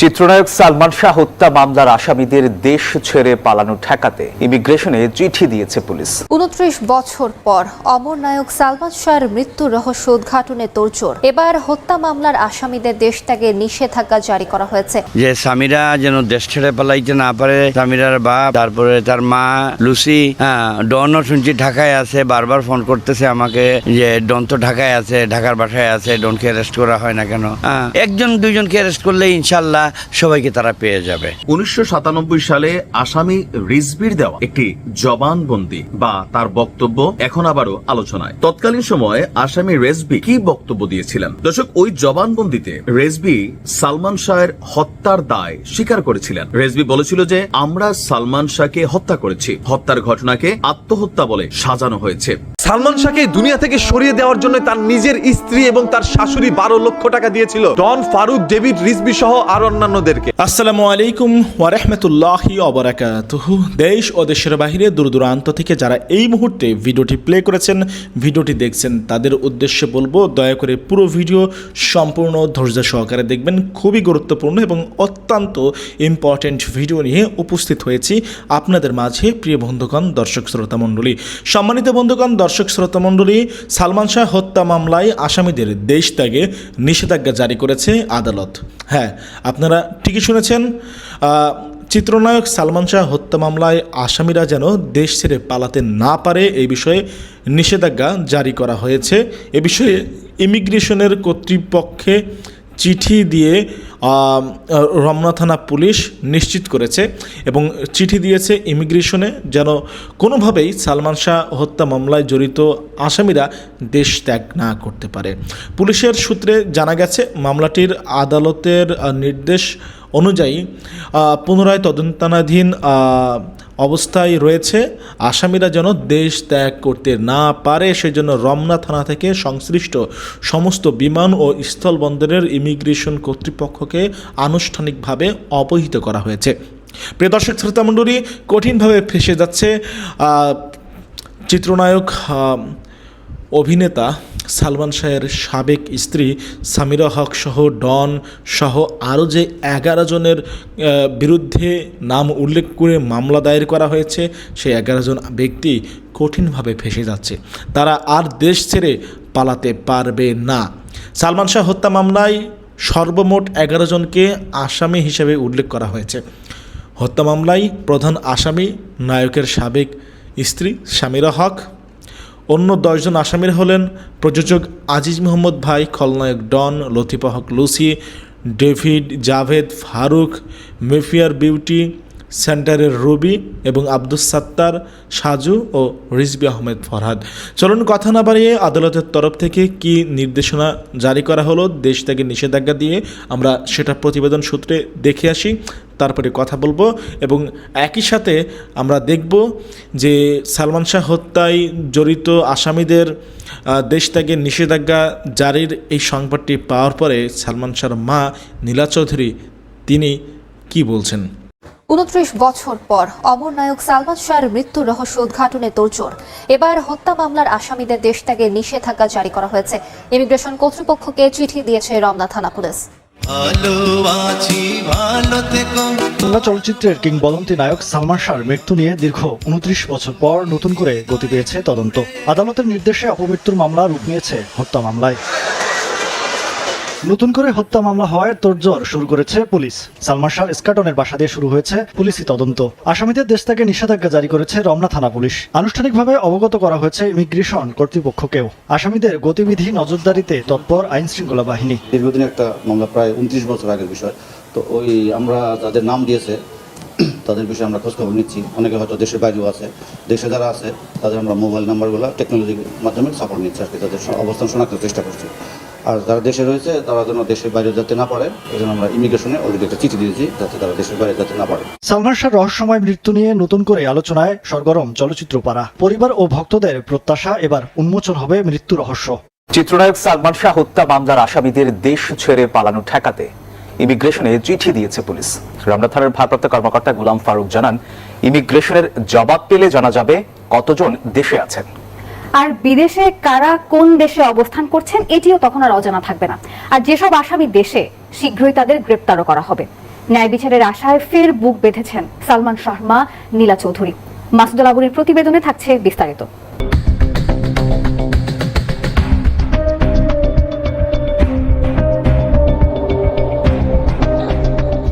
চিত্রনায়ক সালমান শাহ হত্যা মামলার আসামিদের দেশ ছেড়ে পালানো ঠেকাতে ইমিগ্রেশনে চিঠি দিয়েছে পুলিশ। উনত্রিশ বছর পর অমর নায়ক সালমান শাহের মৃত্যুর রহস্য উদ্ঘাটনে তোড়জোড়। এবার হত্যা মামলার আসামিদের দেশ ত্যাগে নিষেধাজ্ঞা জারি করা হয়েছে। যে স্বামীরা যেন দেশ ছেড়ে পালাইতে না পারে স্বামীরার বাপ তারপরে তার মা লুসি হ্যাঁ ডনও শুনছি ঢাকায় আছে বারবার ফোন করতেছে আমাকে যে ডন তো ঢাকায় আছে ঢাকার বাসায় আছে ডনকে অ্যারেস্ট করা হয় না কেন? হ্যাঁ একজন দুইজনকে অ্যারেস্ট করলে ইনশাল্লাহ সবাইকে তারা পেয়ে যাবে। উনিশশো সাতানব্বই সালে আসামি রিজবির দেওয়া একটি জবানবন্দি বা তার বক্তব্য এখন আবারও আলোচনায়। তৎকালীন সময়ে আসামি রেজবি কি বক্তব্য দিয়েছিলেন? দর্শক ওই জবানবন্দিতে রেজবি সালমান শাহের হত্যার দায় স্বীকার করেছিলেন। রেজবি বলেছিল যে আমরা সালমান শাহকে হত্যা করেছি। হত্যার ঘটনাকে আত্মহত্যা বলে সাজানো হয়েছে। সালমান শাহকে দুনিয়া থেকে সরিয়ে দেওয়ার জন্য তার নিজের স্ত্রী এবং তার শাশুড়ি বারো লক্ষ টাকা দিয়েছিল। ডন ফারুক ডেভিড রিজবি সহ আর অন্যান্যদেরকে। আসসালামু আলাইকুম ওয়ারহমতুল্লাহি অবরাকাতুহু দেশ ও দেশের বাহিরে দূর দূরান্ত থেকে যারা এই মুহূর্তে ভিডিওটি প্লে করেছেন, ভিডিওটি দেখছেন, তাদের উদ্দেশ্যে বলব, দয়া করে পুরো ভিডিও সম্পূর্ণ ধৈর্য সহকারে দেখবেন। খুবই গুরুত্বপূর্ণ এবং অত্যন্ত ইম্পর্ট্যান্ট ভিডিও নিয়ে উপস্থিত হয়েছি আপনাদের মাঝে, প্রিয় বন্ধুগণ, দর্শক শ্রোতা মণ্ডলী। সম্মানিত বন্ধুগণ, দর্শক শ্রোতা মণ্ডলী, সালমান শাহ হত্যা মামলায় আসামিদের দেশ ত্যাগে নিষেধাজ্ঞা জারি করেছে আদালত। হ্যাঁ আপনারা ঠিকই শুনেছেন চিত্রনায়ক সালমান শাহ হত্যা মামলায় আসামিরা যেন দেশ ছেড়ে পালাতে না পারে এই বিষয়ে নিষেধাজ্ঞা জারি করা হয়েছে। এ বিষয়ে ইমিগ্রেশনের কর্তৃপক্ষে চিঠি দিয়ে রমনা থানা পুলিশ নিশ্চিত করেছে এবং চিঠি দিয়েছে ইমিগ্রেশনে যেন কোনোভাবেই সালমান শাহ হত্যা মামলায় জড়িত আসামিরা দেশ ত্যাগ না করতে পারে। পুলিশের সূত্রে জানা গেছে, মামলাটির আদালতের নির্দেশ অনুযায়ী পুনরায় তদন্তানাধীন অবস্থায় রয়েছে। আসামিরা যেন দেশ ত্যাগ করতে না পারে, সেজন্য রমনা থানা থেকে সংশ্লিষ্ট সমস্ত বিমান ও স্থলবন্দরের ইমিগ্রেশন কর্তৃপক্ষকে আনুষ্ঠানিকভাবে অবহিত করা হয়েছে। প্রিয় দর্শক শ্রোতামণ্ডলী কঠিনভাবে ফেসে যাচ্ছে চিত্রনায়ক অভিনেতা সালমান শাহের সাবেক স্ত্রী সামিরা হক সহ ডন সহ আরও যে এগারো জনের বিরুদ্ধে নাম উল্লেখ করে মামলা দায়ের করা হয়েছে, সেই এগারো জন ব্যক্তি কঠিনভাবে ফেসে যাচ্ছে। তারা আর দেশ ছেড়ে পালাতে পারবে না। সালমান শাহ হত্যা মামলায় সর্বমোট এগারো জনকে আসামি হিসেবে উল্লেখ করা হয়েছে। হত্যা মামলায় প্রধান আসামি, নায়কের সাবেক স্ত্রী সামিরা হক অন্য দশজন আসামির হলেন প্রযোজক আজিজ মোহাম্মদ ভাই, খলনায়ক Don, Latifa Haque Lucy, David Javed Faruk, Mayfair beauty সেন্টারের রবি এবং আব্দুস সাত্তার, সাজু ও রিজবি আহমেদ ফরহাদ। চলুন কথা না বাড়িয়ে আদালতের তরফ থেকে কি নির্দেশনা জারি করা হলো, দেশ থেকে নিষেধাজ্ঞা দিয়ে আমরা সেটা প্রতিবেদন সূত্রে দেখে আসি। তারপরে কথা বলব এবং একই সাথে আমরা দেখব যে সালমান শাহ হত্যায় জড়িত আসামিদের দেশ ত্যাগের নিষেধাজ্ঞা জারির এই সংবাদটি পাওয়ার পরে সালমান শাহর মা নীলা চৌধুরী, তিনি কি বলছেন? উনত্রিশ বছর পর অমর নায়ক সালমান শাহের মৃত্যুর রহস্য উদ্ঘাটনে তোড়জোড়। এবার হত্যা মামলার আসামিদের দেশ ত্যাগে নিষেধাজ্ঞা জারি করা হয়েছে। ইমিগ্রেশন কর্তৃপক্ষকে চিঠি দিয়েছে রমনা থানা পুলিশ। বাংলা চলচ্চিত্রের কিংবদন্তি নায়ক সালমান শাহর মৃত্যু নিয়ে দীর্ঘ উনত্রিশ বছর পর নতুন করে গতি পেয়েছে তদন্ত। আদালতের নির্দেশে অপমৃত্যুর মামলা রূপ নিয়েছে হত্যা মামলায়। নতুন করে হত্যা মামলা হওয়ায় তোড়জোড় শুরু করেছে পুলিশ। সালমান শাহ স্কাটনের বাসা দিয়ে শুরু হয়েছে পুলিশি তদন্ত। আসামিদের দেশ থেকে নিষেধাজ্ঞা জারি করেছে রমনা থানা পুলিশ। আনুষ্ঠানিকভাবে অবগত করা হয়েছে ইমিগ্রেশন কর্তৃপক্ষকেও। আসামিদের গতিবিধি নজরদারিতে তৎপর আইন শৃঙ্খলা বাহিনী। দীর্ঘদিন একটা মামলা, প্রায় উনত্রিশ বছর আগের বিষয়। তো ওই আমরা যাদের নাম দিয়েছে, তাদের বিষয়ে আমরা খোঁজখবর নিচ্ছি। অনেকে হয়তো দেশের বাইরেও আছে। দেশে যারা আছে, তাদের আমরা মোবাইল নাম্বারগুলো টেকনোলজির মাধ্যমে সাপোর্ট নিচ্ছি আর কি। তাদের অবস্থান শনাক্তের চেষ্টা করছি। আর যারা দেশে রয়েছে তারা যেন দেশের বাইরে যেতে না পারে এই জন্য আমরা ইমিগ্রেশনে অলরেডি একটা চিঠি দিয়েছি যাতে তারা দেশের বাইরে যেতে না পারে। সালমান শাহর রহস্যময় মৃত্যু নিয়ে নতুন করে আলোচনায় সরগরম চলচ্চিত্র পাড়া পরিবার ও ভক্তদের প্রত্যাশা এবার উন্মোচন হবে মৃত্যু রহস্য। চিত্রনায়ক সালমান শাহ হত্যা মামলার আসামিদের দেশ ছেড়ে পালানো ঠেকাতে ইমিগ্রেশনে চিঠি দিয়েছে পুলিশ। রমনা থানার ভারপ্রাপ্ত কর্মকর্তা গুলাম ফারুক জানান ইমিগ্রেশনের জবাব পেলে জানা যাবে কতজন দেশে আছেন। আর বিদেশে কারা কোন দেশে অবস্থান করছেন, এটিও তখন আর অজানা থাকবে না। আর যেসব আসামি দেশে, শীঘ্রই তাদের গ্রেপ্তারও করা হবে। ন্যায় বিচারের আশায় ফের বুক বেঁধেছেন সালমান শর্মা নীলা চৌধুরী। মাসুদুল আবুরের প্রতিবেদনে থাকছে বিস্তারিত।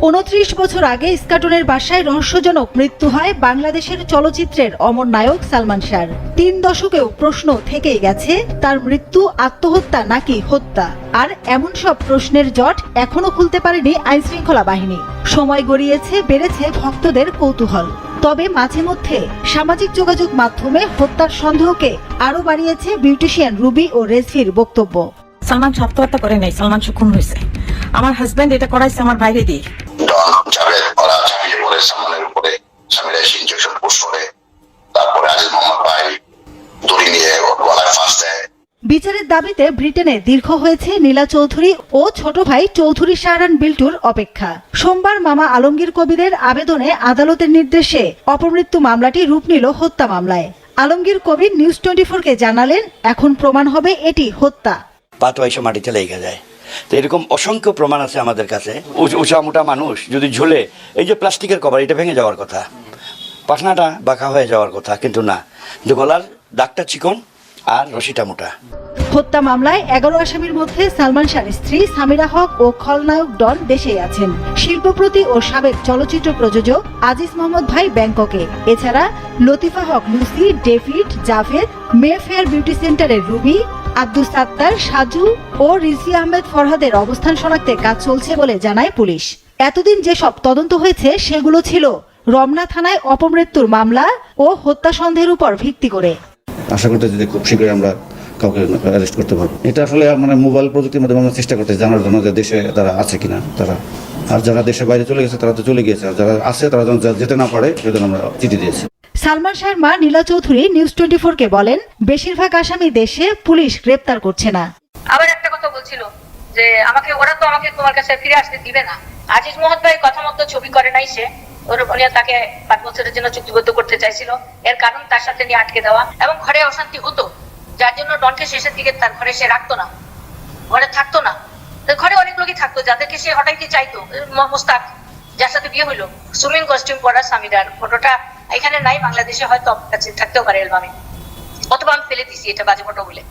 উনত্রিশ বছর আগে ইস্কাটনের বাসায় রহস্যজনক মৃত্যু হয় বাংলাদেশের চলচ্চিত্রের অমর নায়ক সালমান শাহর। তিন দশকেও প্রশ্ন থেকেই গেছে, তার মৃত্যু, আত্মহত্যা নাকি হত্যা? আর এমন সব প্রশ্নের জট এখনও খুলতে পারেনি আইনশৃঙ্খলা বাহিনী। সময় গড়িয়েছে, বেড়েছে ভক্তদের কৌতূহল। তবে মাঝে মধ্যে সামাজিক যোগাযোগ মাধ্যমে হত্যার সন্দেহকে আরও বাড়িয়েছে বিউটিশিয়ান রুবি ও রেজভির বক্তব্য। সালমান আত্মহত্যা করে নাই, সালমান খুন হয়েছে আমার হাজব্যান্ড এটা করাইছে আমার বাইরে দিয়ে ডন জাভেদ ওরা ঝাঁপিয়ে পড়ে সালমানের উপরে স্বামীরা এসে ইঞ্জেকশন করে তারপরে আজিজ মোহাম্মদ ভাই দড়ি নিয়ে গলায় ফাঁস দেয়। বিচারের দাবিতে ব্রিটেনে দীর্ঘ হয়েছে নীলা চৌধুরী ও ছোট ভাই চৌধুরী শাহরান বিল্টুর অপেক্ষা। সোমবার মামা আলমগীর কবিরের আবেদনে আদালতের নির্দেশে অপমৃত্যু মামলাটি রূপ নিল হত্যা মামলায়। আলমগীর কবির নিউজ টোয়েন্টি কে জানালেন এখন প্রমাণ হবে এটি হত্যা। পা তো মাটিতে লেগে যায়। তো এরকম অসংখ্য প্রমাণ আছে আমাদের কাছে। উচ- উঁচা মোটা মানুষ যদি ঝুলে এই যে প্লাস্টিকের কভার এটা ভেঙে যাওয়ার কথা। পাখনাটা বাঁকা হয়ে যাওয়ার কথা, কিন্তু না। যে গলার দাগটা চিকন আর রশিটা মোটা। হত্যা মামলায় এগারো আসামির মধ্যে সালমান শাহর স্ত্রী সামিরা হক ও খলনায়ক ডন দেশেই আছেন। শিল্পপ্রতি ও সাবেক চলচ্চিত্র প্রযোজক আজিজ মোহাম্মদ ভাই ব্যাংককে। এছাড়া Latifa Haque Lucy, David, Javed Mayfair beauty সেন্টারের রুবি আব্দুল সাত্তার সাজু ও রিজি আহমেদ ফরহাদের অবস্থান শনাক্তে কাজ চলছে বলে জানায় পুলিশ। এতদিন যেসব তদন্ত হয়েছে সেগুলো ছিল রমনা থানায় অপমৃত্যুর মামলা ও হত্যা সন্দেহের উপর ভিত্তি করে। আশা করতেছি যে খুব শীঘ্রই আমরা কাউকে অ্যারেস্ট করতে পারব। এটা আসলে মানে মোবাইল প্রযুক্তির মাধ্যমে আমরা চেষ্টা করতেছি জানার জন্য যে দেশে তারা আছে কিনা তারা। আর যারা দেশের বাইরে চলে গেছে তারা তো চলে গিয়েছে আর যারা আছে তারা যেন যেতে না পারে সেজন্য আমরা চিঠি দিয়েছি। সালমান শাহের মা নীলা চৌধুরী নিউজ টোয়েন্টি কে বলেন বেশিরভাগ আসামি দেশে পুলিশ গ্রেপ্তার করছে না। আবার একটা কথা বলছিল যে আমাকে ওরা তো আমাকে তোমার কাছে ফিরে আসতে দিবে না। আজিজ মোহাম্মদ ভাই কথা মতো ছবি করে নাই সে। উনি তাকে পাঁচ বছরের জন্য চুক্তিবদ্ধ করতে চাইছিল। এর কারণ তার সাথে নিয়ে আটকে দেওয়া এবং ঘরে অশান্তি হতো। যার জন্য ডনকে শেষের দিকে তার ঘরে সে রাখতো না। ঘরে থাকতো না। ঘরে অনেক লোকই থাকতো, যাদেরকে সে হটাইতে চাইতো। মোস্তাক, যার সাথে বিয়ে হইল সুইমিং কস্টিউম পরা স্বামীরার ফটোটা এখানে নাই, বাংলাদেশে হয়তো কাছে থাকতেও পারে অ্যালবামে অথবা আমি ফেলে দিছি, এটা বাজে ফটো বলে।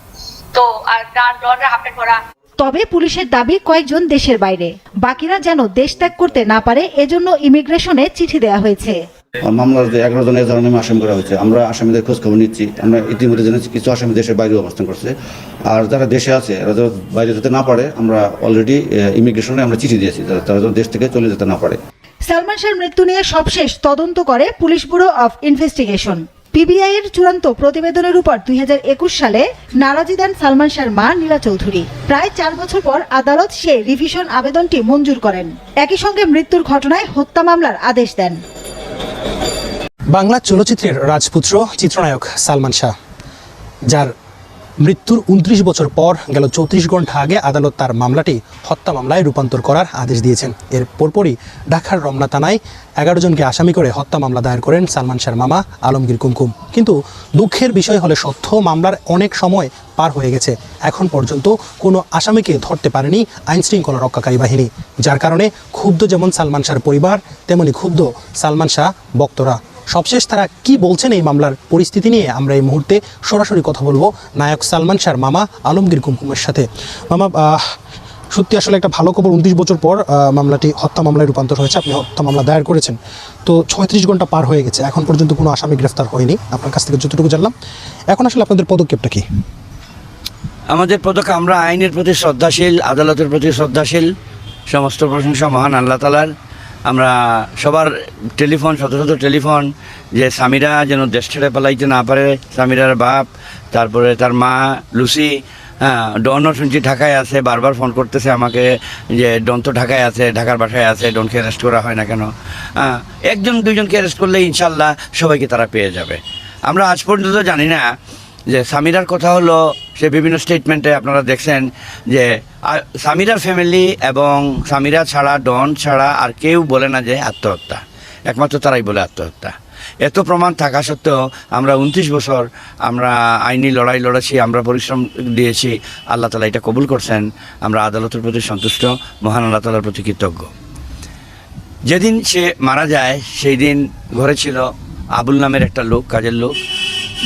তো, আর ডনরা হাফ প্যান্ট পরা তবে পুলিশের দাবি কয়েকজন দেশের বাইরে। বাকিরা যেন দেশ ত্যাগ করতে না পারে এজন্য ইমিগ্রেশনে চিঠি দেওয়া হয়েছে। আর মামলার যে এগারো জন এজাহার নামে আসামি করা হয়েছে আমরা আসামিদের খোঁজ খবর নিচ্ছি। আমরা ইতিমধ্যে জেনেছি কিছু আসামি দেশের বাইরে অবস্থান করছে। আর যারা দেশে আছে এরা যারা বাইরে যেতে না পারে আমরা অলরেডি ইমিগ্রেশনে আমরা চিঠি দিয়েছি যারা- তারা যেন দেশ থেকে চলে যেতে না পারে। সালমান শাহর মৃত্যু নিয়ে সবশেষ তদন্ত করে police bureau of investigation. PBI এর চূড়ান্ত প্রতিবেদনের উপর দুই হাজার একুশ সালে নারাজি দেন সালমান শাহর মা নীলা চৌধুরী। প্রায় চার বছর পর আদালত সে রিভিশন আবেদনটি মঞ্জুর করেন। একই সঙ্গে মৃত্যুর ঘটনায় হত্যা মামলার আদেশ দেন। বাংলা চলচ্চিত্রের রাজপুত্র, চিত্রনায়ক সালমান শাহ, যার মৃত্যুর উনত্রিশ বছর পর গেল চৌত্রিশ ঘণ্টা আগে আদালত তার মামলাটি হত্যা মামলায় রূপান্তর করার আদেশ দিয়েছেন। এর পরপরই ঢাকার রমনা থানায় এগারো জনকে আসামি করে হত্যা মামলা দায়ের করেন সালমান শাহর মামা, আলমগীর কুমকুম। কিন্তু দুঃখের বিষয় হলে সত্য মামলার অনেক সময় পার হয়ে গেছে। এখন পর্যন্ত কোনো আসামিকে ধরতে পারেনি আইন শৃঙ্খলা রক্ষাকারী বাহিনী। যার কারণে ক্ষুব্ধ যেমন সালমান শাহর পরিবার, তেমনি ক্ষুব্ধ সালমান শাহ বক্তরা। সবশেষ তারা কি বলছেন এই মামলার পরিস্থিতি নিয়ে আমরা এই মুহূর্তে সরাসরি কথা বলব নায়ক সালমান শাহর মামা আলমগীর কুমকুমের সাথে। মামা সত্যি আসলে একটা ভালো খবর, উনত্রিশ বছর পর মামলাটি হত্যা মামলায় রূপান্তর হয়েছে, আপনি হত্যা মামলা দায়ের করেছেন। তো ছয়ত্রিশ ঘণ্টা পার হয়ে গেছে, এখন পর্যন্ত কোনো আসামি গ্রেফতার হয়নি। আপনার কাছ থেকে যতটুকু জানলাম। এখন আসলে আপনাদের পদক্ষেপটা কি? আমাদের পদক্ষেপ আমরা আইনের প্রতি শ্রদ্ধাশীল, আদালতের প্রতি শ্রদ্ধাশীল, সমস্ত প্রশংসা মহান আল্লাহ তালার আমরা সবার টেলিফোন, শত শত টেলিফোন, যে স্বামীরা যেন দেশ ছেড়ে পালাইতে না পারে, স্বামীরার বাপ, তারপরে তার মা, লুসি হ্যাঁ ডনও শুনছি ঢাকায় আছে, বারবার ফোন করতেছে আমাকে যে ডন তো ঢাকায় আছে, ঢাকার বাসায় আছে ডনকে অ্যারেস্ট করা হয় না কেন? হ্যাঁ একজন, দুইজনকে অ্যারেস্ট করলে ইনশাল্লাহ সবাইকে তারা পেয়ে যাবে। আমরা আজ পর্যন্ত জানি না যে সামিরার কথা হলো, সে বিভিন্ন স্টেটমেন্টে আপনারা দেখছেন যে সামিরার ফ্যামিলি এবং সামিরা ছাড়া, ডন ছাড়া আর কেউ বলে না যে আত্মহত্যা। একমাত্র তারাই বলে আত্মহত্যা। এত প্রমাণ থাকা সত্ত্বেও আমরা উনত্রিশ বছর আমরা আইনি লড়াই লড়েছি, আমরা পরিশ্রম দিয়েছি, আল্লাহ তালা এটা কবুল করছেন, আমরা আদালতের প্রতি সন্তুষ্ট, মহান আল্লাহ তালার প্রতি কৃতজ্ঞ। যেদিন সে মারা যায়, সেই দিন ঘরে ছিল আবুল নামের একটা লোক, কাজের লোক।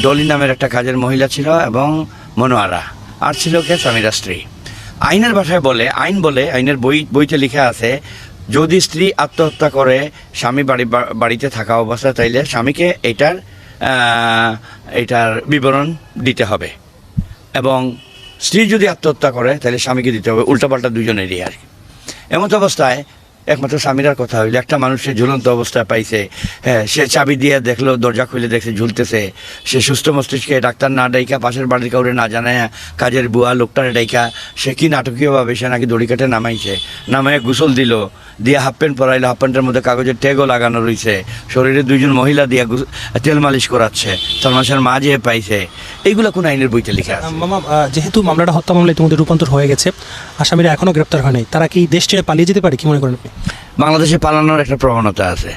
ডলি নামের একটা কাজের মহিলা ছিল এবং মনোয়ারা। আর ছিল কে স্বামীরা স্ত্রী। আইনের ভাষায় বলে, আইন বলে, আইনের বই, বইতে লেখা আছে, যদি স্ত্রী আত্মহত্যা করে স্বামী বাড়ি, বাড়িতে থাকা অবস্থায়, তাইলে স্বামীকে এটার এটার বিবরণ দিতে হবে। এবং স্ত্রী যদি আত্মহত্যা করে তাহলে স্বামীকে দিতে হবে। উল্টাপাল্টা দুজনেরই আর কি। এমত অবস্থায় একমাত্র স্বামীরার কথা হইল। একটা মানুষের ঝুলন্ত অবস্থায় পাইছে। হ্যাঁ সে চাবি দিয়ে দেখল, দরজা খুলে দেখছে, ঝুলতেছে। সে সুস্থ মস্তিষ্কে ডাক্তার না ডাইকা, পাশের বাড়ির কাউরে না জানায় কাজের বুয়া লোকটারে ডাইকা, সে কি নাটকীয়ভাবে সে নাকি দড়ি কাটে নামাইছে। নামায় গোসল দিল, দিয়ে হাফ প্যান্ট পরাইলো, হাফ প্যান্টের মধ্যে কাগজের ট্যাগও লাগানো রয়েছে শরীরে দুইজন মহিলা দিয়ে তেল মালিশ করাচ্ছে। শাহর মা যে পাইছে, এইগুলো কোন আইনের বইতে লেখা মামা যেহেতু মামলাটা হত্যা মামলা ইতিমধ্যে রূপান্তর হয়ে গেছে, আসামিরা এখনও গ্রেপ্তার হয়নি তারা কি দেশ ছেড়ে পালিয়ে যেতে পারে, কি মনে করেন আপনি? বাংলাদেশে পালানোর একটা প্রবণতা আছে।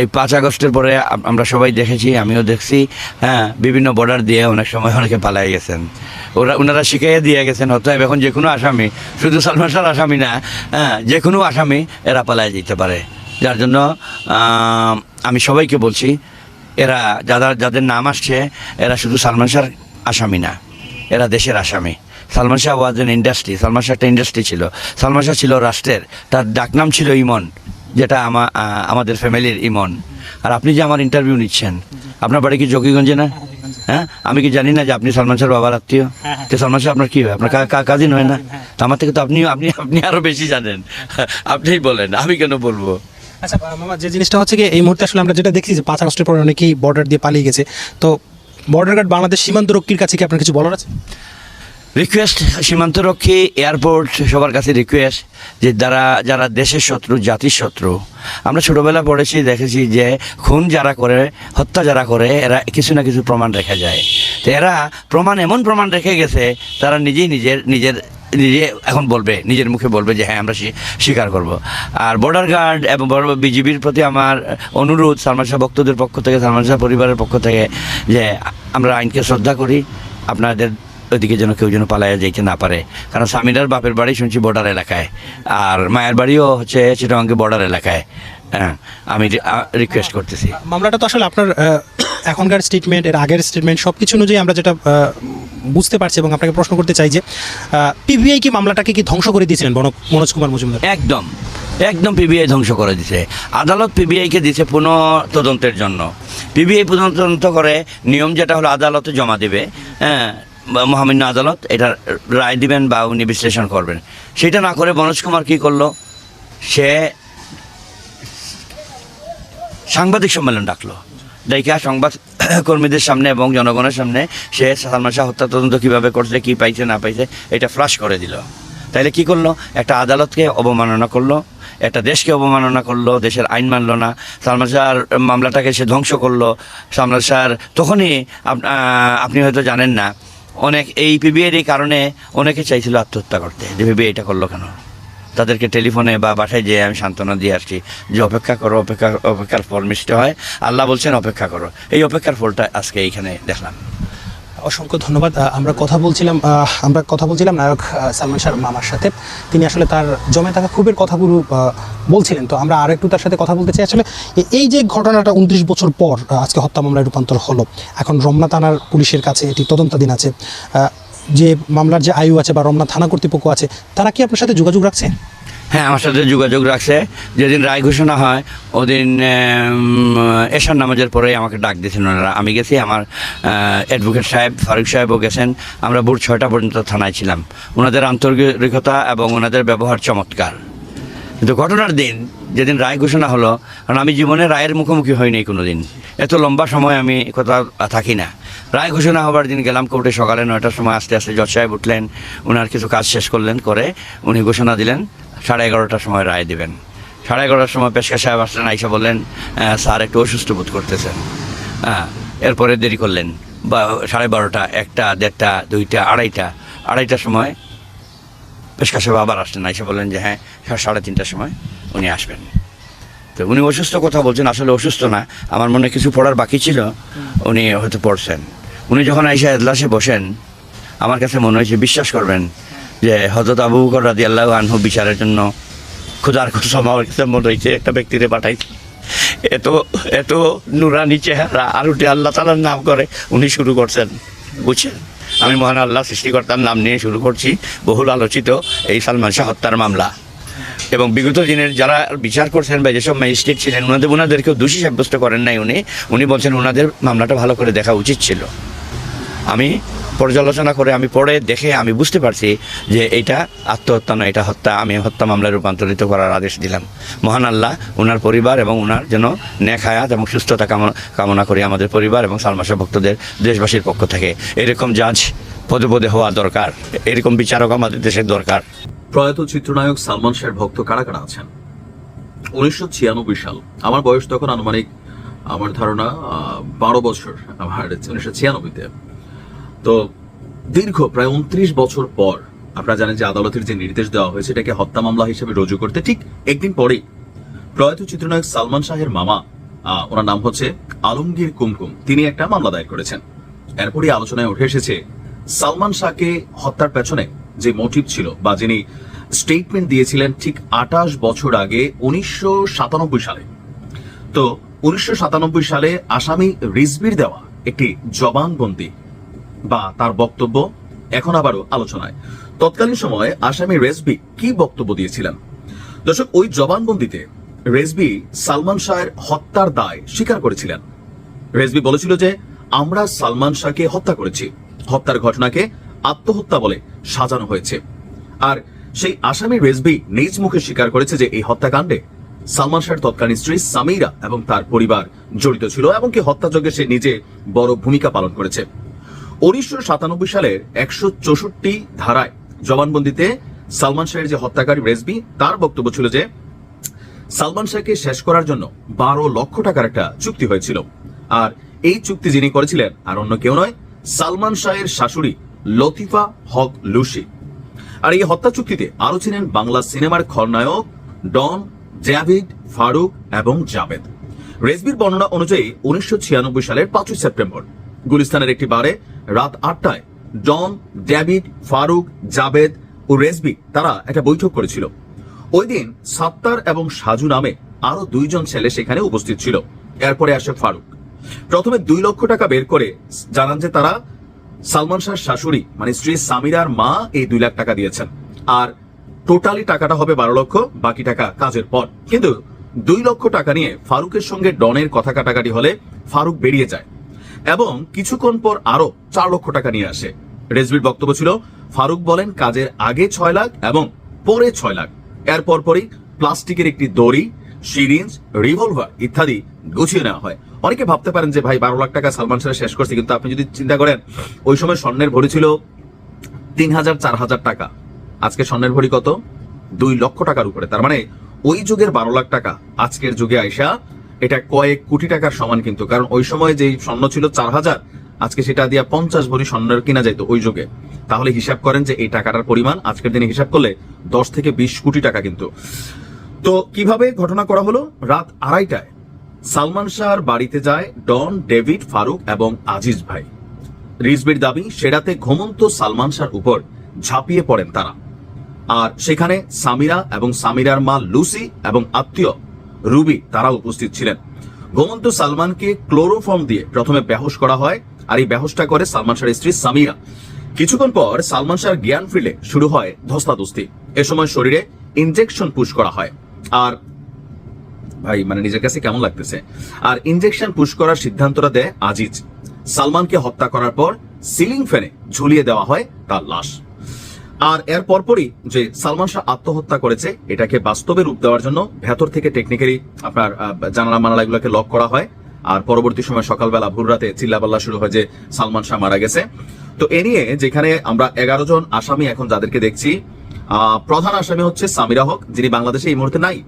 এই পাঁচ আগস্টের পরে আমরা সবাই দেখেছি, আমিও দেখছি। হ্যাঁ বিভিন্ন বর্ডার দিয়ে অনেক সময় অনেকে পালাই গেছেন। ওরা ওনারা শিখাইয়ে দিয়ে গেছেন, অতএব এখন যে কোনো আসামি, শুধু সালমান শাহর আসামি না হ্যাঁ যে কোনো আসামি এরা পালায় যেতে পারে। যার জন্য, আমি সবাইকে বলছি, এরা যারা যাদের নাম আসছে, এরা শুধু সালমান শাহর আসামি না, এরা দেশের আসামি। Salman Shah was an industry Salman Shah একটা ইন্ডাস্ট্রি ছিল। সালমান শাহ ছিল রাষ্ট্রের, তার ডাকনাম ছিল ইমন, যেটা আমা আমাদের ফ্যামিলির ইমন। আর আপনি যে আমার ইন্টারভিউ নিচ্ছেন, আপনার বাড়ি কি জকিগঞ্জে না? হ্যাঁ? আমি কি জানি না যে আপনি সালমান শাহর বাবার আত্মীয়? তো সালমান শাহ আপনার কী হয়? আপনার কাজিন হয় না? তো আমার থেকে তো আপনি আপনি আপনি আরও বেশি জানেন। আপনিই বলেন, আমি কেন বলব? আচ্ছা মামা, যে জিনিসটা হচ্ছে কি, এই মুহূর্তে আসলে আমরা যেটা দেখছি যে পাঁচ আগস্টের পরে অনেকেই বর্ডার দিয়ে পালিয়ে গেছে। তো বর্ডার গার্ড বাংলাদেশ সীমান্ত রক্ষীর কাছে কি আপনার কিছু বলার আছে? রিকোয়েস্ট সীমান্তরক্ষী এয়ারপোর্ট সবার কাছে রিকোয়েস্ট যে যারা যারা দেশের শত্রু, জাতির শত্রু, আমরা ছোটোবেলা পড়েছি, দেখেছি যে খুন যারা করে, হত্যা যারা করে, এরা কিছু না কিছু প্রমাণ রেখে যায়। তো এরা প্রমাণ, এমন প্রমাণ রেখে গেছে, তারা নিজেই নিজের নিজের, নিজে এখন বলবে, নিজের মুখে বলবে যে হ্যাঁ আমরা স্বীকার করব। আর বর্ডার গার্ড এবং বিজিবির প্রতি আমার অনুরোধ, সালমান শাহ ভক্তদের পক্ষ থেকে, সালমান শাহ পরিবারের পক্ষ থেকে, যে আমরা আইনকে শ্রদ্ধা করি, আপনাদের ওইদিকে যেন কেউ যেন পালাইয়া যাইতে না পারে। কারণ স্বামীরার বাপের বাড়ি শুনছি বর্ডার এলাকায়। আর মায়ের বাড়িও হচ্ছে চিটাঙ্গে বর্ডার এলাকায়। হ্যাঁ আমি রিকোয়েস্ট করতেছি। মামলাটা তো আসলে আপনার এখনকার স্টেটমেন্ট এর আগের স্টেটমেন্ট সব কিছু অনুযায়ী আমরা যেটা বুঝতে পারছি এবং আপনাকে প্রশ্ন করতে চাই যে পিবিআই কি মামলাটাকে কি ধ্বংস করে দিয়েছিলেন মনোজ কুমার মজুমদার? একদম। একদম পিবিআই ধ্বংস করে দিছে। আদালত পিবিআইকে দিছে পুনঃ তদন্তের জন্য পিবিআই পুনঃ তদন্ত করে নিয়ম যেটা হলো আদালতে জমা দেবে। হ্যাঁ মহামান্য আদালত এটা রায় দিবেন বা উনি বিশ্লেষণ করবেন। সেটা না করে মনোজ কুমার কী করল? সে সাংবাদিক সম্মেলন ডাকলো। ডাইকা সংবাদ কর্মীদের সামনে এবং জনগণের সামনে সে সালমান শাহ হত্যা তদন্ত কীভাবে করছে, কী পাইছে, না পাইছে, এটা ফ্লাশ করে দিল। তাইলে কি করল? একটা আদালতকে অবমাননা করল, একটা দেশকে অবমাননা করল, দেশের আইন মানলো না। সালমান শাহর মামলাটাকে সে ধ্বংস করল। সালমান শাহর, তখনই আপনি হয়তো জানেন না অনেক এই পিবিআই এই কারণে অনেকে চাইছিল আত্মহত্যা করতে। যে পিবিআই এটা করল কেন? তাদেরকে টেলিফোনে বা বাসায় যেয়ে আমি সান্ত্বনা দিয়ে আসছি যে অপেক্ষা করো, অপেক্ষা, অপেক্ষার ফল মিষ্টি হয়। আল্লাহ বলছেন, অপেক্ষা করো। এই অপেক্ষার ফলটা আজকে এইখানে দেখলাম। অসংখ্য ধন্যবাদ। আমরা কথা বলছিলাম আমরা কথা বলছিলাম নায়ক সালমান শাহর মামার সাথে। তিনি আসলে তার জমে থাকা ক্ষোভের কথাগুলো বলছিলেন। তো আমরা আরেকটু তার সাথে কথা বলতে চাই। আসলে এই যে ঘটনাটা উনত্রিশ বছর পর আজকে হত্যা মামলায় রূপান্তর হলো, এখন রমনা থানার পুলিশের কাছে এটি তদন্তাধীন আছে। যে মামলার যে আয়ু আছে বা রমনা থানা কর্তৃপক্ষ আছে, তারা কি আপনার সাথে যোগাযোগ রাখছে? হ্যাঁ আমার সাথে যোগাযোগ রাখছে। যেদিন রায় ঘোষণা হয়, ওদিন এশার নামাজের পরে আমাকে ডাক দিয়েছেন ওনারা। আমি গেছি, আমার অ্যাডভোকেট সাহেব, ফারুক সাহেবও গেছেন। আমরা ভোর ছয়টা পর্যন্ত থানায় ছিলাম। ওনাদের আন্তরিকতা এবং ওনাদের ব্যবহার চমৎকার। কিন্তু ঘটনার দিন, যেদিন রায় ঘোষণা হলো, কারণ আমি জীবনে রায়ের মুখোমুখি হইনি কোনো দিন এত লম্বা সময় আমি কোথাও থাকি না। রায় ঘোষণা হবার দিন গেলাম কোর্টে, সকালে নয়টার সময় আস্তে আস্তে জজ সাহেব উঠলেন। ওনার কিছু কাজ শেষ করলেন, করে উনি ঘোষণা দিলেন। সাড়ে এগারোটার সময় রায় দেবেন। সাড়ে এগারোটার সময় পেশকা সাহেব আসলেন আইসা বললেন "আহ, স্যার একটু অসুস্থ বোধ করতেছেন। হ্যাঁ এরপরে দেরি করলেন। বা সাড়ে বারোটা একটা দেড়টা দুইটা আড়াইটা আড়াইটার সময় পেশকা সাহেব আবার আসলেন আইসা বললেন যে হ্যাঁ সাড়ে তিনটার সময় উনি আসবেন। তো উনি অসুস্থ কথা বলছেন আসলে অসুস্থ না আমার মনে কিছু পড়ার বাকি ছিল উনি হয়তো পড়ছেন। উনি যখন আইসা এজলাসে বসেন আমার কাছে মনে হয়েছে বিশ্বাস করবেন যে হজরত আবু বকর রাজি আল্লাহ আনহু বিচারের জন্য খোঁজার সময় আমার হয়েছে একটা ব্যক্তিরে পাঠাইছে। এত এত নুরানি চেহারা আর উঠে আল্লাহ তালার নাম করে, উনি শুরু করছেন। বুঝছেন? আমি মহান আল্লাহ সৃষ্টিকর্তার নাম নিয়ে শুরু করছি। বহুল আলোচিত এই সালমান শাহ হত্যার মামলা। এবং বিগত দিনের যারা বিচার করছেন বা যেসব ম্যাজিস্ট্রেট ছিলেন ওনাদের ওনাদেরকেও দোষী সাব্যস্ত করেন নাই উনি। উনি বলছেন ওনাদের মামলাটা ভালো করে দেখা উচিত ছিল। আমি পর্যালোচনা করে আমি পরে দেখে আমি বুঝতে পারছি যে এটা আত্মহত্যা নয়, এটা হত্যা। আমি হত্যা মামলায় রূপান্তরিত করার আদেশ দিলাম। মহান আল্লাহ ওনার পরিবার এবং ওনার যেন নেক হায়াত এবং সুস্থতা কামনা করি আমাদের পরিবার এবং সালমাসা ভক্তদের দেশবাসীর পক্ষ থেকে। এরকম জাজ পদে পদে হওয়া দরকার, এরকম বিচারক আমাদের দেশের দরকার। প্রয়াত চিত্রনায়ক সালমান শাহের ভক্ত কারা কারা আছেন? উনিশশো ছিয়ানব্বই সাল। আমার বয়স তখন আনুমানিক, আমার ধারণা বারো বছর, আমার উনিশশো ছিয়ানব্বইতে। তো দীর্ঘ প্রায় উনত্রিশ বছর পর আপনারা জানেন যে আদালতের যে নির্দেশ দেওয়া হয়েছে এটাকে হত্যা মামলা হিসেবে রুজু করতে, ঠিক একদিন পরেই প্রয়াত চিত্রনায়ক সালমান শাহের মামা ওনার নাম হচ্ছে আলমগীর কুমকুম। তিনি একটা মামলা দায়ের করেছেন। এরপরই আলোচনায় উঠে এসেছে সালমান শাহকে হত্যার পেছনে যে মোটিভ ছিল বা যিনি স্টেটমেন্ট দিয়েছিলেন ঠিক আটাশ বছর আগে উনিশশো সাতানব্বই সালে। তো উনিশশো সাতানব্বই সালে আসামি রিজবির দেওয়া একটি জবানবন্দি বা তার বক্তব্য এখন আবারও আলোচনায়। তৎকালীন সময়ে আসামি রেজবি কি বক্তব্য দিয়েছিলেন? দর্শক, ওই জবানবন্দিতে রেজবি সালমান শাহের হত্যার দায় স্বীকার করেছিলেন। রেজবি বলেছিল যে, আমরা সালমান শাহকে হত্যা করেছি। হত্যার ঘটনাকে আত্মহত্যা বলে সাজানো হয়েছে। আর সেই আসামি রেজবি নিজ মুখে স্বীকার করেছে যে, এই হত্যাকাণ্ডে সালমান শাহের তৎকালীন স্ত্রী সামিরা এবং তার পরিবার জড়িত ছিল এবং কি হত্যাযজ্ঞে সে নিজে বড় ভূমিকা পালন করেছে। উনিশশো সাতানব্বই সালের একশো চৌষট্টি ধারায় জবানবন্দিতে সালমান শাহের যে হত্যাকারী রেজবি, তার বক্তব্য ছিল যে, সালমান শাহকে শেষ করার জন্য বারো লক্ষ টাকার একটা চুক্তি হয়েছিল। আর এই চুক্তি যিনি করেছিলেন, আর অন্য কেউ নয়, সালমান শাহের শাশুড়ি লতিফা হক লুসি আর এই হত্যা চুক্তিতে আরও ছিলেন বাংলা সিনেমার খলনায়ক ডন জ্যাভিড ফারুক এবং জাবেদ রেজবির বর্ণনা অনুযায়ী উনিশশো ছিয়ানব্বই সালের পাঁচই সেপ্টেম্বর গুলিস্তানের একটি বারে রাত আটটায় ডন ড্যাভিড, ফারুক জাবেদ ও রেজবি তারা একটা বৈঠক করেছিল। ওই দিন সাত্তার এবং সাজু নামে আরও দুইজন ছেলে সেখানে উপস্থিত ছিল। এরপরে আসে ফারুক। প্রথমে দুই লক্ষ টাকা বের করে জানান যে তারা সালমান শাহর শাশুড়ি মানে স্ত্রী সামিরার মা, এই দুই লাখ টাকা দিয়েছেন। আর টোটালি টাকাটা হবে বারো লক্ষ, বাকি টাকা কাজের পর। কিন্তু দুই লক্ষ টাকা নিয়ে ফারুকের সঙ্গে ডনের কথা কাটাকাটি হলে ফারুক বেরিয়ে যায়। এবং কিছুক্ষণ পর আরও চার লক্ষ টাকা নিয়ে আসে। রেজবির বক্তব্য ছিল, ফারুক বলেন কাজের আগে ছয় লাখ এবং পরে ছয় লাখ। এর পরপরই প্লাস্টিকের একটি দড়ি, সিরিঞ্জ, রিভলভার ইত্যাদি গুছিয়ে নেওয়া হয়। অনেকে ভাবতে পারেন যে, ভাই, বারো লাখ টাকা সালমান শাহ শেষ করছে। কিন্তু আপনি যদি চিন্তা করেন, ওই সময় স্বর্ণের ভরি ছিল তিন হাজার, চার হাজার টাকা। আজকে স্বর্ণের ভরি কত? দুই লক্ষ টাকার উপরে। তার মানে ওই যুগের বারো লাখ টাকা আজকের যুগে আইসা এটা কয়েক কোটি টাকার সমান কিন্তু। কারণ ওই সময় যে স্বর্ণ ছিল চার হাজার, আজকে সেটা দিয়া পঞ্চাশ ভরি স্বর্ণের কিনা যাইতো ওই যুগে। তাহলে হিসাব করেন যে এই টাকাটার পরিমাণ আজকের দিনে হিসাব করলে দশ থেকে বিশ কোটি টাকা কিন্তু। তো কীভাবে ঘটনা করা হলো? রাত আড়াইটায় সালমান শাহর বাড়িতে যায় ডন, ডেভিড, ফারুক এবং আজিজ ভাই। রিজবির দাবি, সেরাতে ঘুমন্ত সালমান শাহর উপর ঝাঁপিয়ে পড়েন তারা। আর সেখানে সামিরা এবং সামিরার মা লুসি এবং আত্মীয় রুবি তারা উপস্থিত ছিলেন। ঘুমন্ত সালমানকে ক্লোরোফর্ম দিয়ে প্রথমে বেহোশ করা হয় আর এই বেহোশটা করে সালমান শাহর স্ত্রী সামিরা কিছুক্ষণ পর সালমান শাহর জ্ঞান ফিরলে শুরু হয় ধস্তাধস্তি। এ সময় শরীরে ইনজেকশন পুশ করা হয়। আর ভাই মানে নিজের কাছে কেমন লাগতেছে? আর ইনজেকশন পুশ করার সিদ্ধান্তটা দেয় আজিজ। সালমানকে হত্যা করার পর সিলিং ফ্যানে ঝুলিয়ে দেওয়া হয় তার লাশ। আর এর পরপরই যে সালমান শাহ আত্মহত্যা করেছে, এটাকে বাস্তবে রূপ দেওয়ার জন্য ভেতর থেকে টেকনিক্যালি আপনার জানালা মানালা এগুলোকে লক করা হয়। আর পরবর্তী সময় সকালবেলা ভোর রাতে চিল্লাপাল্লা শুরু হয় যে সালমান শাহ মারা গেছে। তো এ নিয়ে যেখানে আমরা এগারো জন আসামি এখন যাদেরকে দেখছি প্রধান আসামি হচ্ছে সামিরা হক, যিনি বাংলাদেশে এই মুহূর্তে নাই।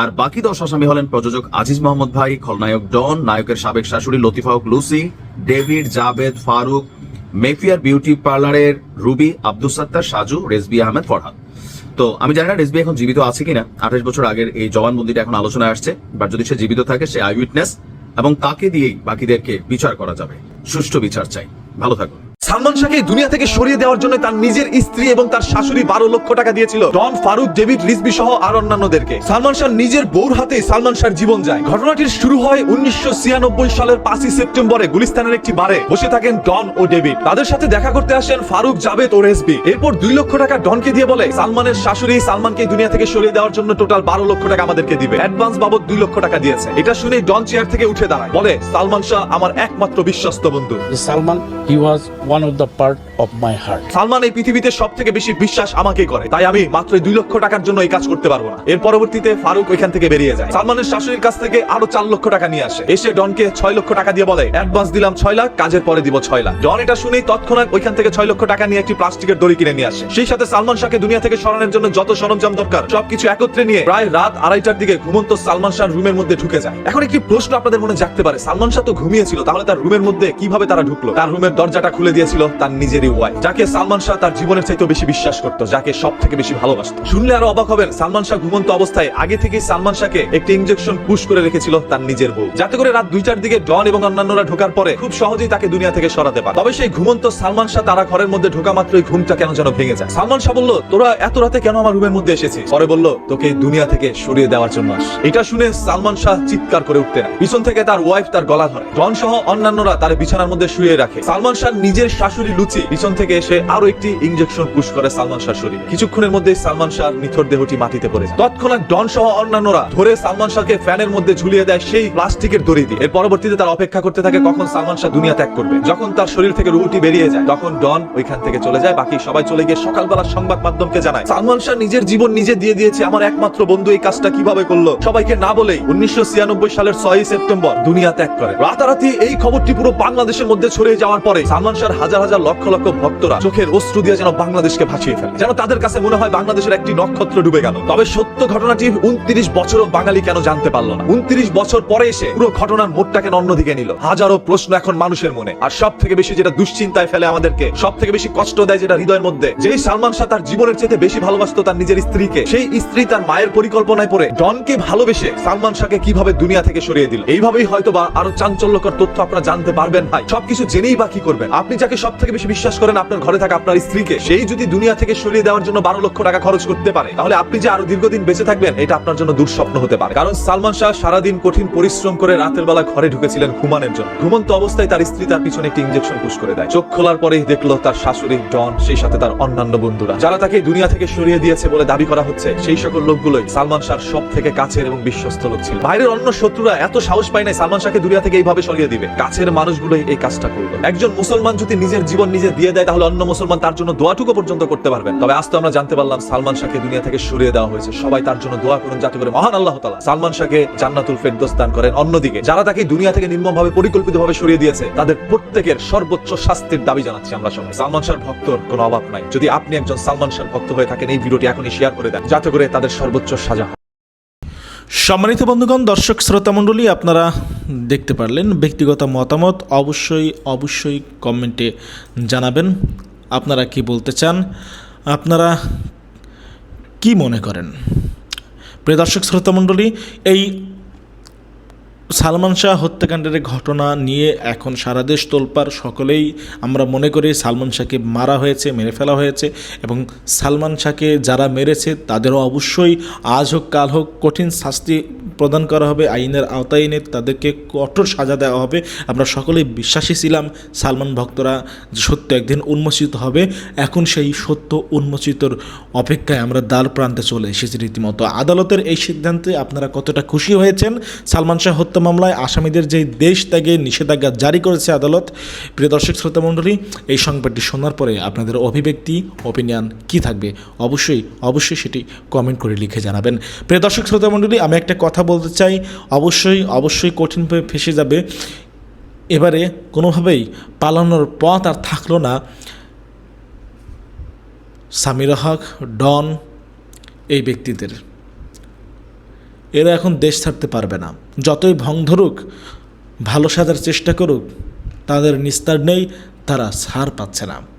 আর বাকি দশ আসামি হলেন প্রযোজক আজিজ মোহাম্মদ ভাই, খলনায়ক ডন, নায়কের সাবেক শাশুড়ি Latifa Haque, Lucy, David Javed Faruk, Mayfair beauty পার্লারের রুবি, আব্দুল সাত্তার, সাজু, রেজবি আহমেদ, ফরহাদ। তো আমি জানি না রেসবি এখন জীবিত আছে কিনা। আঠাশ বছর আগের এই জবানবন্দিটা এখন আলোচনায় আসছে বা যদি সে জীবিত থাকে, সে আই উইটনেস, এবং তাকে দিয়েই বাকিদেরকে বিচার করা যাবে। সুষ্ঠু বিচার চাই। ভালো থাকুন। সালমান শাহকে দুনিয়া থেকে সরিয়ে দেওয়ার জন্য তার নিজের স্ত্রী এবং তার শাশুড়ি বারো লক্ষ টাকা দিয়েছিল। ডন, ফারুক, ডেভিড রিজবি সহ আর অন্যান্যদেরকে। সালমান শাহ নিজের বউর হাতে সালমান শাহর জীবন যায়। ঘটনাটির শুরু হয় উনিশশো সালের পাঁচই সেপ্টেম্বরে গুলিস্তানের একটি বারে। বসে থাকেন ডন ও ডেভিড। তাদের সাথে দেখা করতে আসেন ফারুক, জাভেদ ও রেসবি এরপর দুই লক্ষ টাকা ডনকে দিয়ে বলে, সালমানের শাশুড়ি সালমানকে দুনিয়া থেকে সরিয়ে দেওয়ার জন্য টোটাল বারো লক্ষ টাকা আমাদেরকে দিবে। অ্যাডভান্স বাবদ দুই লক্ষ টাকা দিয়েছে। এটা শুনে ডন চেয়ার থেকে উঠে দাঁড়ায়। বলে, সালমান শাহ আমার একমাত্র বিশ্বস্ত বন্ধু। Salman he was one of the part of my heart Salman এই পৃথিবীতে সব থেকে বেশি বিশ্বাস আমাকে করে। তাই আমি মাত্র দুই লক্ষ টাকার জন্য এই কাজ করতে পারব না। এর পরবর্তীতে ফারুক ওইখান থেকে বেরিয়ে যায়। সালমানের শাশুড়ির কাছ থেকে আরও চার লক্ষ টাকা নিয়ে আসে। এসে ডনকে ছয় লক্ষ টাকা দিয়ে বলে অ্যাডভান্স দিলাম ছয় লাখ, কাজের পরে দিব ছয় লাখ। ডন এটা শুনেই তৎক্ষণাৎ ওইখান থেকে ছয় লক্ষ টাকা নিয়ে একটি প্লাস্টিকের দড়ি কিনে নিয়ে আসে। সেই সাথে সালমান শাহকে দুনিয়া থেকে সরানোর জন্য যত সরঞ্জাম দরকার, সবকিছু একত্রে নিয়ে প্রায় রাত আড়াইটার দিকে ঘুমন্ত সালমান শাহ রুমের মধ্যে ঢুকে যায়। এখন একটি প্রশ্ন আপনাদের মনে জাগতে পারে। সালমান শাহ তো ঘুমিয়েছিল, তাহলে তার রুমের মধ্যে কীভাবে তারা ঢুকলো? তার রুমের দরজাটা খুলে দিয়েছিল তার নিজেরই ওয়াইফ যাকে সালমান শাহ তার জীবনের চাইতেও বেশি বিশ্বাস করত, যাকে সব থেকে বেশি ভালোবাসত। শুনলে আরও অবাক হবেন, সালমান শাহ ঘুমন্ত অবস্থায় আগে থেকেই সালমান শাহকে একটি ইনজেকশন পুশ করে রেখেছিল তার নিজের বউ। যাতে করে রাত দুইটার দিকে ডন এবং অন্যান্যরা ঢোকার পরে খুব সহজেই তাকে দুনিয়া থেকে সরাতে পারে। তবে সেই ঘুমন্ত সালমান শাহ তারা ঘরের মধ্যে ঢোকা মাত্রই ঘুমটা কেন যেন ভেঙে যায়। সালমান শাহ বলল, তোরা এত রাতে কেন আমার রুমের মধ্যে এসেছিস? পরে বলল, তোকে দুনিয়া থেকে সরিয়ে দেওয়ার জন্য আস এটা শুনে সালমান শাহ চিৎকার করে উঠতে নেয় পিছন থেকে তার ওয়াইফ তার গলা ধরে। ডন সহ অন্যান্যরা তার বিছানার মধ্যে শুয়ে রাখে। সালমান শাহ নিজের শাশুড়ি লুচি। পিছন থেকে এসে আরও একটি ইনজেকশন পুশ করে সালমান শাহ শরীরে। কিছুক্ষণের মধ্যে সালমান শাহ নিথর দেহটি মাটিতে পড়ে তৎক্ষণাৎ ডন সহ অন্যান্যরা ধরে সালমান শাহকে ফ্যানের মধ্যে ঝুলিয়ে দেয় সেই প্লাস্টিকের দড়ি দিয়ে। এর পরবর্তীতে তার অপেক্ষা করতে থাকে কখন সালমান শাহ দুনিয়া ত্যাগ করবে। যখন তার শরীর থেকে রুহুটি বেরিয়ে যায়, তখন ডন ওইখান থেকে চলে যায়। বাকি সবাই চলে গিয়ে সকালবেলা সংবাদ মাধ্যমকে জানায়। সালমান শাহ নিজের জীবন নিজে দিয়ে দিয়েছে। আমার একমাত্র বন্ধু এই কাজটা কীভাবে করল? সবাইকে না বলেই উনিশশো ছিয়ানব্বই সালের ছয়ই সেপ্টেম্বর দুনিয়া ত্যাগ করে। রাতারাতি এই খবরটি পুরো বাংলাদেশের মধ্যে ছড়িয়ে যাওয়ার পরে সালমান শাহর হাজার হাজার লক্ষ লক্ষ ভক্তরা চোখের অশ্রু দিয়ে যেন বাংলাদেশকে ভাসিয়ে ফেলে। যেন তাদের কাছে মনে হয় বাংলাদেশের একটি নক্ষত্র ডুবে গেল। তবে সত্য ঘটনাটি উনত্রিশ বছরও বাঙালি কেন জানতে পারল না? উনত্রিশ বছর পরে এসে পুরো ঘটনার মোড়টাকে অন্যদিকে নিল? হাজারো প্রশ্ন এখন মানুষের মনে। আর সব থেকে বেশি যেটা দুশ্চিন্তায় ফেলে আমাদেরকে সব থেকে বেশি কষ্ট দেয় যেটা হৃদয়ের মধ্যে যেই সালমান শাহ তার জীবনের চেয়ে বেশি ভালোবাসতো তার নিজের স্ত্রীকে, সেই স্ত্রী তার মায়ের পরিকল্পনায় পড়ে ডনকে ভালোবেসে সালমান শাহকে কীভাবে দুনিয়া থেকে সরিয়ে দিল? এইভাবেই হয়তো বা আরও চাঞ্চল্যকর তথ্য আপনারা জানতে পারবেন ভাই। সবকিছু জেনেই বা কি করবেন? আপনি যাকে সব থেকে বেশি বিশ্বাস করেন আপনার ঘরে থাকা আপনার স্ত্রীকে, সেই যদি দুনিয়া থেকে সরিয়ে দেওয়ার জন্য বারো লক্ষ টাকা খরচ করতে পারে, তাহলে আপনি যে আরও দীর্ঘদিন বেঁচে থাকবেন, এটা আপনার জন্য দুঃস্বপ্ন হতে পারে। কারণ সালমান শাহ সারাদিন কঠিন পরিশ্রম করে রাতের বেলা ঘরে ঢুকেছিলেন ঘুমানোর জন্য। ঘুমন্ত অবস্থায় তার স্ত্রী তার পিছনে একটি ইঞ্জেকশন পুশ করে দেয়। চোখ খোলার পরেই দেখল তার শাশুড়ি ডন, সেই সাথে তার অন্যান্য বন্ধুরা। যারা তাকে দুনিয়া থেকে সরিয়ে দিয়েছে বলে দাবি করা হচ্ছে, সেই সকল লোকগুলোই সালমান শাহ সব থেকে কাছের এবং বিশ্বস্ত লোক ছিল। বাইরের অন্য শত্রুরা এত সাহস পায় নাই সালমান শাহকে দুনিয়া থেকে এইভাবে সরিয়ে দিবে। কাছের মানুষগুলোই এই কাজটা করল। একজন মুসলমান যদি নিজের জীবন নিজে দিয়ে দেয়, তাহলে অন্য মুসলমান তার জন্য দোয়াটুকু পর্যন্ত করতে পারবেন। তবে আজ তো আমরা জানতে পারলাম, সালমান শাহকে দুনিয়া থেকে সরিয়ে দেওয়া হয়েছে। সবাই তার জন্য দোয়া করুন যাতে করে মহান আল্লাহ তালা সালমান শাহকে জান্নাতুল ফেরদৌস দান করেন। অন্যদিকে, যারা তাকে দুনিয়া থেকে নির্মমভাবে, পরিকল্পিতভাবে সরিয়ে দিয়েছে, তাদের প্রত্যেকের সর্বোচ্চ শাস্তির দাবি জানাচ্ছি আমরা সবাই। সালমান শাহর ভক্তর কোনো অভাব নাই। যদি আপনি একজন সালমান শাহর ভক্ত হয়ে থাকেন, এই ভিডিওটি এখনই শেয়ার করে দেন, যাতে করে তাদের সর্বোচ্চ সাজা। সম্মানিত বন্ধুগণ, দর্শক শ্রোতা মণ্ডলী, আপনারা দেখতে পারলেন ব্যক্তিগত মতামত, অবশ্যই অবশ্যই কমেন্টে জানাবেন। আপনারা কি বলতে চান? আপনারা কি মনে করেন? প্রিয় দর্শক শ্রোতা মণ্ডলী, এই সালমান শাহ হত্যাকাণ্ডের ঘটনা নিয়ে এখন সারা দেশ তোলপার সকলেই আমরা মনে করি সালমান শাহকে মারা হয়েছে, মেরে ফেলা হয়েছে এবং সালমান শাহকে যারা মেরেছে তাদেরও অবশ্যই আজ হোক, কাল হোক কঠিন শাস্তি প্রদান করা হবে। আইনের আওতায় এনে তাদেরকে কঠোর সাজা দেওয়া হবে। আমরা সকলেই বিশ্বাসী ছিলাম সালমান ভক্তরা সত্য একদিন উন্মোচিত হবে। এখন সেই সত্য উন্মোচিতর অপেক্ষায় আমরা দ্বার প্রান্তে চলে এসেছি রীতিমতো। আদালতের এই সিদ্ধান্তে আপনারা কতটা খুশি হয়েছেন? সালমান শাহ হত্যা মামলায় আসামিদের যে দেশ ত্যাগে নিষেধাজ্ঞা জারি করেছে আদালত। প্রিয় দর্শক, শ্রোতা মণ্ডলী, এই সংবাদটি শোনার পরে আপনাদের অভিব্যক্তি ওপিনিয়ন কি থাকবে? অবশ্যই অবশ্যই সেটি কমেন্ট করে লিখে জানাবেন। প্রিয় দর্শক, শ্রোতা মণ্ডলী, আমি একটা কথা বলতে চাই। অবশ্যই অবশ্যই কঠিনভাবে ফেসে যাবে। এবারে কোনোভাবেই পালানোর পথ আর থাকল না। সামির হক, ডন, এই ব্যক্তিদের। এরা এখন দেশ ছাড়তে পারবে না। যতই ভং ধরুক ভালো সাজার চেষ্টা করুক তাদের নিস্তার নেই তারা ছাড় পাচ্ছে না।